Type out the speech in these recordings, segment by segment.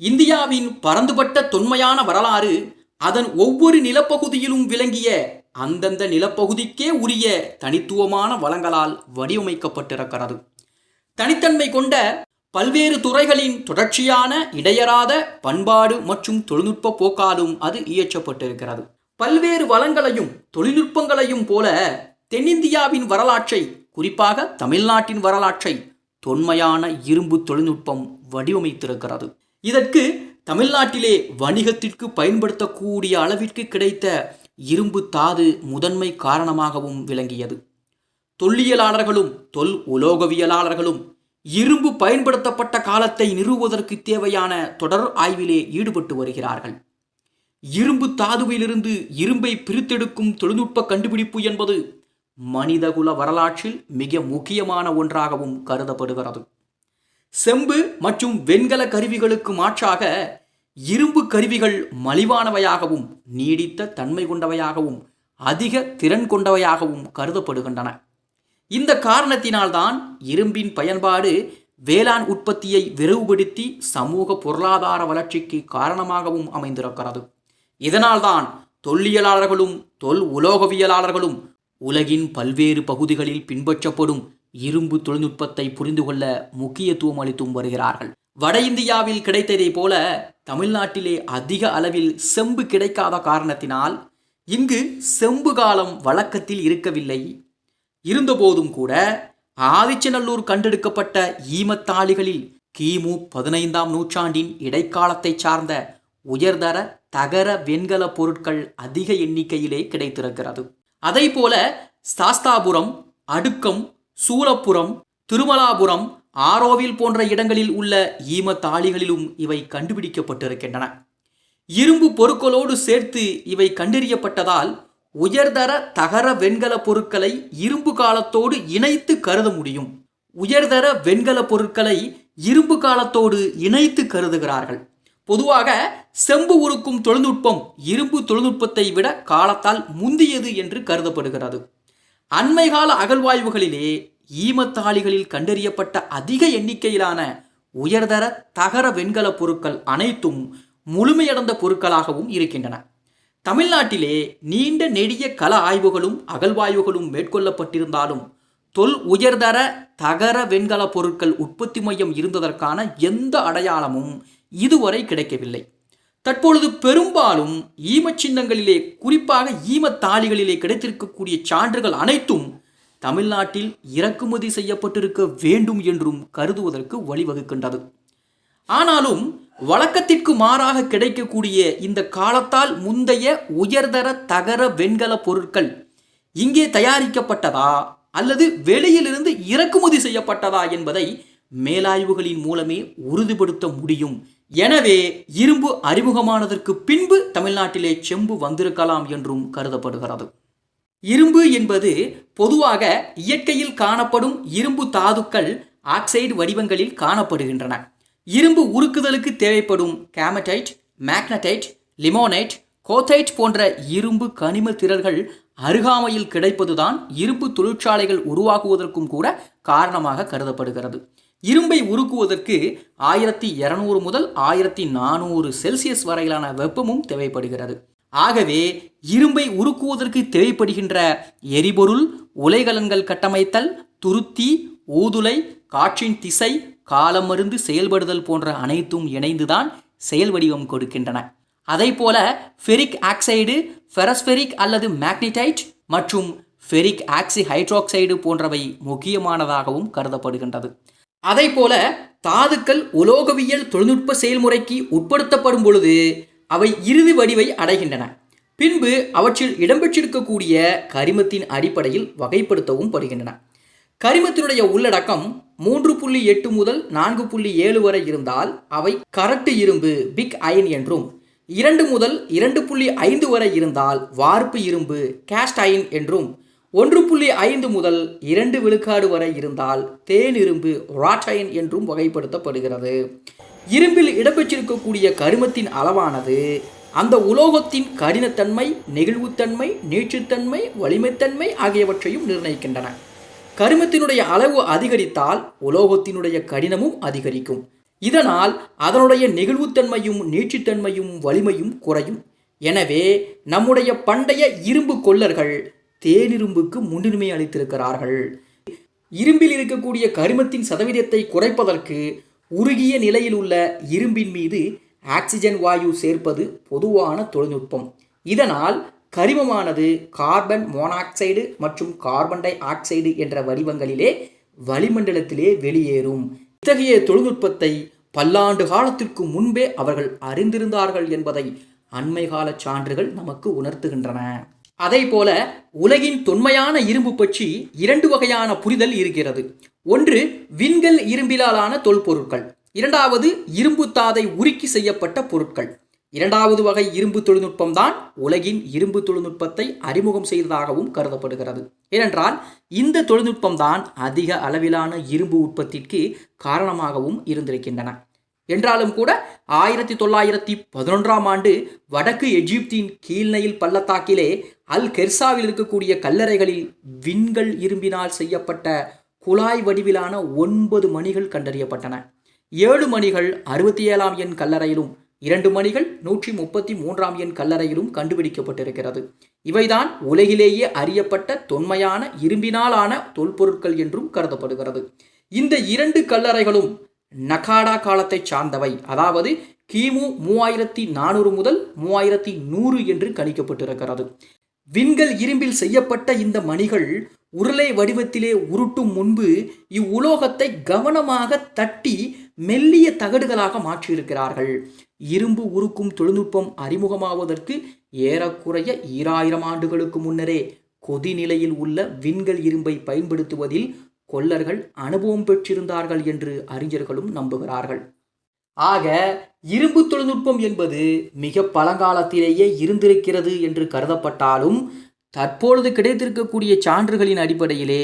இந்தியாவின் பரந்துபட்ட தொன்மையான வரலாறு அதன் ஒவ்வொரு நிலப்பகுதியிலும் விளங்கிய அந்தந்த நிலப்பகுதிக்கே உரிய தனித்துவமான வளங்களால் வடிவமைக்கப்பட்டிருக்கிறது. தனித்தன்மை கொண்ட பல்வேறு துறைகளின் தொடர்ச்சியான இடையறாத பண்பாடு மற்றும் தொழில்நுட்ப போக்காலும் அது இயற்றப்பட்டிருக்கிறது. பல்வேறு வளங்களையும் தொழில்நுட்பங்களையும் போல தென்னிந்தியாவின் வரலாற்றை குறிப்பாக தமிழ்நாட்டின் வரலாற்றை தொன்மையான இரும்பு தொழில்நுட்பம் வடிவமைத்திருக்கிறது. இதற்கு தமிழ்நாட்டிலே வணிகத்திற்கு பயன்படுத்தக்கூடிய அளவிற்கு கிடைத்த இரும்பு தாது முதன்மை காரணமாகவும் விளங்கியது. தொல்லியலாளர்களும் தொல் உலோகவியலாளர்களும் இரும்பு பயன்படுத்தப்பட்ட காலத்தை நிறுவுவதற்கு தேவையான தொடர் ஆய்விலே ஈடுபட்டு வருகிறார்கள். இரும்பு தாதுவிலிருந்து இரும்பை பிரித்தெடுக்கும் தொழில்நுட்ப கண்டுபிடிப்பு என்பது மனிதகுல வரலாற்றில் மிக முக்கியமான ஒன்றாகவும் கருதப்படுகிறது. செம்பு மற்றும் வெண்கல கருவிகளுக்கு மாற்றாக இரும்பு கருவிகள் மலிவானவையாகவும் நீடித்த தன்மை கொண்டவையாகவும் அதிக திறன் கொண்டவையாகவும் கருதப்படுகின்றன. இந்த காரணத்தினால்தான் இரும்பின் பயன்பாடு வேளாண் உற்பத்தியை விரைவுபடுத்தி சமூக பொருளாதார வளர்ச்சிக்கு காரணமாகவும் அமைந்திருக்கிறது. இதனால்தான் தொல்லியலாளர்களும் தொல் உலோகவியலாளர்களும் உலகின் பல்வேறு பகுதிகளில் பின்பற்றப்படும் இரும்பு தொழில்நுட்பத்தை புரிந்து கொள்ள முக்கியத்துவம் அளித்தும் வருகிறார்கள். வட இந்தியாவில் கிடைத்ததை போல தமிழ்நாட்டிலே அதிக அளவில் செம்பு கிடைக்காத காரணத்தினால் இங்கு செம்பு காலம் வழக்கத்தில் இருக்கவில்லை. இருந்தபோதும் கூட ஆதிச்சநல்லூர் கண்டெடுக்கப்பட்ட ஈமத்தாளிகளில் கிமு பதினைந்தாம் நூற்றாண்டின் இடைக்காலத்தை சார்ந்த உயர்தர தகர வெண்கல பொருட்கள் அதிக எண்ணிக்கையிலே கிடைத்திருக்கிறது. அதை போல சாஸ்தாபுரம் அடுக்கம் சூலப்புரம் திருமலாபுரம் ஆரோவில் போன்ற இடங்களில் உள்ள ஈமத்தாளிகளிலும் இவை கண்டுபிடிக்கப்பட்டிருக்கின்றன. இரும்பு பொருட்களோடு சேர்த்து இவை கண்டறியப்பட்டதால் உயர்தர தகர வெண்கல பொருட்களை இரும்பு காலத்தோடு இணைத்து கருத முடியும். உயர்தர வெண்கல பொருட்களை இரும்பு காலத்தோடு இணைத்து கருதுகிறார்கள். பொதுவாக செம்பு உருக்கும் தொழில்நுட்பம் இரும்பு தொழில்நுட்பத்தை விட காலத்தால் முந்தியது என்று கருதப்படுகிறது. அண்மைகால அகழ்வாய்வுகளிலே ஈமத்தாளிகளில் கண்டறியப்பட்ட அதிக எண்ணிக்கையிலான உயர்தர தகர வெண்கல பொருட்கள் அனைத்தும் முழுமையடைந்த பொருட்களாகவும் இருக்கின்றன. தமிழ்நாட்டிலே நீண்ட நெடிய கல ஆய்வுகளும் அகழ்வாய்வுகளும் மேற்கொள்ளப்பட்டிருந்தாலும் தொல் உயர்தர தகர வெண்கல பொருட்கள் உற்பத்தி மையம் இருந்ததற்கான எந்த அடையாளமும் இதுவரை கிடைக்கவில்லை. தற்பொழுது பெரும்பாலும் ஈமச் சின்னங்களிலே குறிப்பாக ஈமத்தாளிகளிலே கிடைத்திருக்கக்கூடிய சான்றுகள் அனைத்தும் தமிழ்நாட்டில் இறக்குமதி செய்யப்பட்டிருக்க வேண்டும் என்றும் கருதுவதற்கு வழிவகுக்கின்றது. ஆனாலும் வழக்கத்திற்கு மாறாக கிடைக்கக்கூடிய இந்த காலத்தால் முந்தைய உயர்தர தகர வெண்கல பொருட்கள் இங்கே தயாரிக்கப்பட்டதா அல்லது வெளியிலிருந்து இறக்குமதி செய்யப்பட்டதா என்பதை மேலாய்வுகளின் மூலமே உறுதிப்படுத்த முடியும் எனவே இரும்பு அறிமுகமானதற்கு பின்பு தமிழ்நாட்டிலே செம்பு வந்திருக்கலாம் என்றும் கருதப்படுகிறது. இரும்பு என்பது பொதுவாக இயற்கையில் காணப்படும் இரும்பு தாதுக்கள் ஆக்சைடு வடிவங்களில் காணப்படுகின்றன. இரும்பு உருக்குதலுக்கு தேவைப்படும் கேமடைட் மேக்னடைட் லிமோனைட் கோத்தைட் போன்ற இரும்பு கனிம திரள்கள் அருகாமையில் கிடைப்பதுதான் இரும்பு தொழிற்சாலைகள் உருவாகுவதற்கும் கூட காரணமாக கருதப்படுகிறது. இரும்பை உருக்குவதற்கு ஆயிரத்தி இரநூறு முதல் ஆயிரத்தி நானூறு செல்சியஸ் வரையிலான வெப்பமும் தேவைப்படுகிறது. ஆகவே இரும்பை உருக்குவதற்கு தேவைப்படுகின்ற எரிபொருள் உலைகலன்கள் கட்டமைத்தல் துருத்தி ஊதுலை காற்றின் திசை காலமருந்து செயல்படுதல் போன்ற அனைத்தும் இணைந்துதான் செயல் வடிவம் கொடுக்கின்றன. அதை போல ஃபெரிக் ஆக்சைடு ஃபெரஸ்பெரிக் அல்லது மேக்னிடைட் மற்றும் ஃபெரிக் ஆக்சி ஹைட்ராக்சைடு போன்றவை முக்கியமானதாகவும் கருதப்படுகின்றது. அதை போல தாதுக்கள் உலோகவியல் தொழில்நுட்ப செயல்முறைக்கு உட்படுத்தப்படும் பொழுது அவை இறுதி வடிவை அடைகின்றன. பின்பு அவற்றில் இடம்பெற்றிருக்கக்கூடிய கரிமத்தின் அடிப்படையில் வகைப்படுத்தவும் படுகின்றன. கரிமத்தினுடைய உள்ளடக்கம் மூன்று புள்ளி எட்டு முதல் நான்கு புள்ளி ஏழு வரை இருந்தால் அவை கரட்டு இரும்பு பிக் அயன் என்றும் இரண்டு முதல் இரண்டு புள்ளி ஐந்து வரை இருந்தால் வார்ப்பு இரும்பு கேஸ்ட் அயன் என்றும் ஒன்று புள்ளி ஐந்து முதல் இரண்டு விழுக்காடு வரை இருந்தால் தேன் இரும்பு ராட்டைன் என்றும் வகைப்படுத்தப்படுகிறது. இரும்பில் இடம்பெற்றிருக்கக்கூடிய கருமத்தின் அளவானது அந்த உலோகத்தின் கடினத்தன்மை நெகிழ்வுத்தன்மை நீட்சித்தன்மை வலிமைத்தன்மை ஆகியவற்றையும் நிர்ணயிக்கின்றன. கருமத்தினுடைய அளவு அதிகரித்தால் உலோகத்தினுடைய கடினமும் அதிகரிக்கும். இதனால் அதனுடைய நெகிழ்வுத்தன்மையும் நீட்சித்தன்மையும் வலிமையும் குறையும். எனவே நம்முடைய பண்டைய இரும்பு கொல்லர்கள் தேனிரும்புக்கு முன்னுரிமை அளித்திருக்கிறார்கள். இரும்பில் இருக்கக்கூடிய கரிமத்தின் சதவீதத்தை குறைப்பதற்கு உருகிய நிலையில் உள்ள இரும்பின் மீது ஆக்சிஜன் வாயு சேர்ப்பது பொதுவான தொழில்நுட்பம். இதனால் கரிமமானது கார்பன் மோனாக்சைடு மற்றும் கார்பன் டை ஆக்சைடு என்ற வடிவங்களிலே வளிமண்டலத்திலே வெளியேறும். இத்தகைய தொழில்நுட்பத்தை பல்லாண்டு காலத்திற்கு முன்பே அவர்கள் அறிந்திருந்தார்கள் என்பதை அண்மை கால சான்றுகள் நமக்கு உணர்த்துகின்றன. அதே போல உலகின் தொன்மையான இரும்பு பற்றி இரண்டு வகையான புரிதல் இருக்கிறது. ஒன்று விண்கல் இரும்பிலாலான தொல்பொருட்கள். இரண்டாவது இரும்பு தாதை உருக்கி செய்யப்பட்ட பொருட்கள். இரண்டாவது வகை இரும்பு தொழில்நுட்பம் தான் உலகின் இரும்பு தொழில்நுட்பத்தை அறிமுகம் செய்ததாகவும் கருதப்படுகிறது. ஏனென்றால் இந்த தொழில்நுட்பம் தான் அதிக அளவிலான இரும்பு உற்பத்திக்கு காரணமாகவும் இருந்திருக்கின்றன. என்றாலும் கூட ஆயிரத்தி தொள்ளாயிரத்தி பதினொன்றாம் ஆண்டு வடக்கு எஜிப்தின் கீழ்நையில் பள்ளத்தாக்கிலே அல் கெர்சாவில் இருக்கக்கூடிய கல்லறைகளில் விண்கள் இரும்பினால் செய்யப்பட்ட குழாய் வடிவிலான ஒன்பது மணிகள் கண்டறியப்பட்டன. ஏழு மணிகள் அறுபத்தி ஏழாம் எண் கல்லறையிலும் இரண்டு மணிகள் நூற்றி முப்பத்தி மூன்றாம் எண் கல்லறையிலும் கண்டுபிடிக்கப்பட்டிருக்கிறது. இவைதான் உலகிலேயே அறியப்பட்ட தொன்மையான இரும்பினாலான தொல்பொருட்கள் என்றும் கருதப்படுகிறது. இந்த இரண்டு கல்லறைகளும் நகாடா காலத்தை சார்ந்தவை. அதாவது கிமு மூவாயிரத்தி நானூறு முதல் மூவாயிரத்தி நூறு என்று கணிக்கப்பட்டிருக்கிறது. விண்கல் இரும்பில் செய்யப்பட்ட இந்த மணிகள் உருளை வடிவத்திலே உருட்டும் முன்பு இவ்வுலோகத்தை கவனமாக தட்டி மெல்லிய தகடுகளாக மாற்றியிருக்கிறார்கள். இரும்பு உருக்கும் தொழில்நுட்பம் அறிமுகமாவதற்கு ஏறக்குறைய ஈராயிரம் ஆண்டுகளுக்கு முன்னரே கொதிநிலையில் உள்ள விண்கல் இரும்பை பயன்படுத்துவதில் கொல்லர்கள் அனுபவம் பெற்றிருந்தார்கள் என்று அறிஞர்களும் நம்புகிறார்கள். ஆக இரும்பு தொழில்நுட்பம் என்பது மிக பழங்காலத்திலேயே இருந்திருக்கிறது என்று கருதப்பட்டாலும் தற்பொழுது கிடைத்திருக்கக்கூடிய சான்றுகளின் அடிப்படையிலே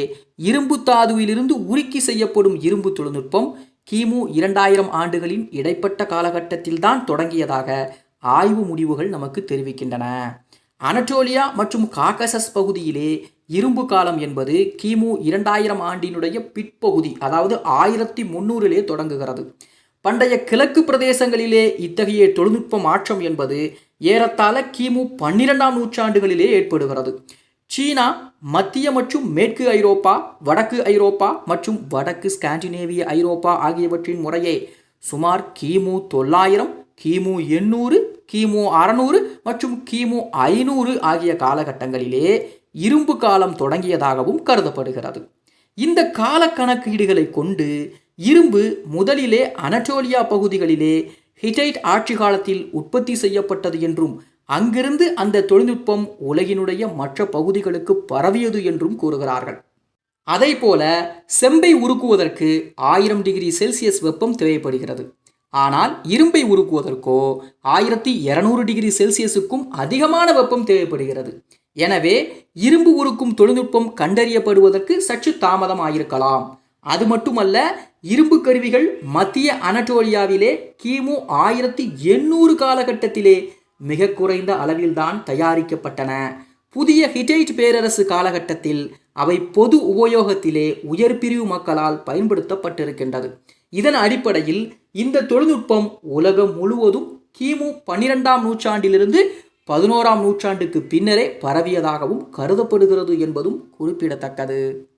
இரும்பு தாதுவிலிருந்து உருக்கி செய்யப்படும் இரும்பு தொழில்நுட்பம் கிமு இரண்டாயிரம் ஆண்டுகளின் இடைப்பட்ட காலகட்டத்தில்தான் தொடங்கியதாக ஆய்வு முடிவுகள் நமக்கு தெரிவிக்கின்றன. அனட்டோலியா மற்றும் காக்கசஸ் பகுதியிலே இரும்பு காலம் என்பது கிமு இரண்டாயிரம் ஆண்டினுடைய பிற்பகுதி அதாவது ஆயிரத்தி முன்னூறிலே தொடங்குகிறது. பண்டைய கிழக்கு பிரதேசங்களிலே இத்தகைய தொழில்நுட்ப மாற்றம் என்பது ஏறத்தாழ கிமு பன்னிரெண்டாம் நூற்றாண்டுகளிலே ஏற்படுகிறது. சீனா மத்திய மற்றும் மேற்கு ஐரோப்பா வடக்கு ஐரோப்பா மற்றும் வடக்கு ஸ்காண்டினேவிய ஐரோப்பா ஆகியவற்றின் முறையே சுமார் கிமு தொள்ளாயிரம் கிமு எண்ணூறு கிமு அறநூறு மற்றும் கிமு ஐநூறு ஆகிய காலகட்டங்களிலே இரும்பு காலம் தொடங்கியதாகவும் கருதப்படுகிறது. இந்த கால கணக்கீடுகளை கொண்டு இரும்பு முதலிலே அனட்டோலியா பகுதிகளிலே ஹிட்டைட் ஆட்சி காலத்தில் உற்பத்தி செய்யப்பட்டது என்றும் அங்கிருந்து அந்த தொழில்நுட்பம் உலகினுடைய மற்ற பகுதிகளுக்கு பரவியது என்றும் கூறுகிறார்கள். அதே போல செம்பை உருக்குவதற்கு ஆயிரம் டிகிரி செல்சியஸ் வெப்பம் தேவைப்படுகிறது. ஆனால் இரும்பை உருக்குவதற்கோ ஆயிரத்தி இருநூறு டிகிரி செல்சியஸுக்கும் அதிகமான வெப்பம் தேவைப்படுகிறது. எனவே இரும்பு உருக்கும் தொழில்நுட்பம் கண்டறியப்படுவதற்கு சற்று தாமதம் ஆயிருக்கலாம் அது மட்டுமல்ல இரும்பு கருவிகள் மத்திய அனட்டோலியாவிலே கிமு ஆயிரத்தி எண்ணூறு காலகட்டத்திலே மிக குறைந்த அளவில்தான் தயாரிக்கப்பட்டன. புதிய ஹிட்டைட் பேரரசு காலகட்டத்தில் அவை பொது உபயோகத்திலே உயர் பிரிவு மக்களால் பயன்படுத்தப்பட்டிருக்கின்றது. இதன் அடிப்படையில் இந்த தொழில்நுட்பம் உலகம் முழுவதும் கிமு பன்னிரெண்டாம் நூற்றாண்டிலிருந்து பதினோராம் நூற்றாண்டுக்கு பின்னரே பரவியதாகவும் கருதப்படுகிறது என்பதும் குறிப்பிடத்தக்கது.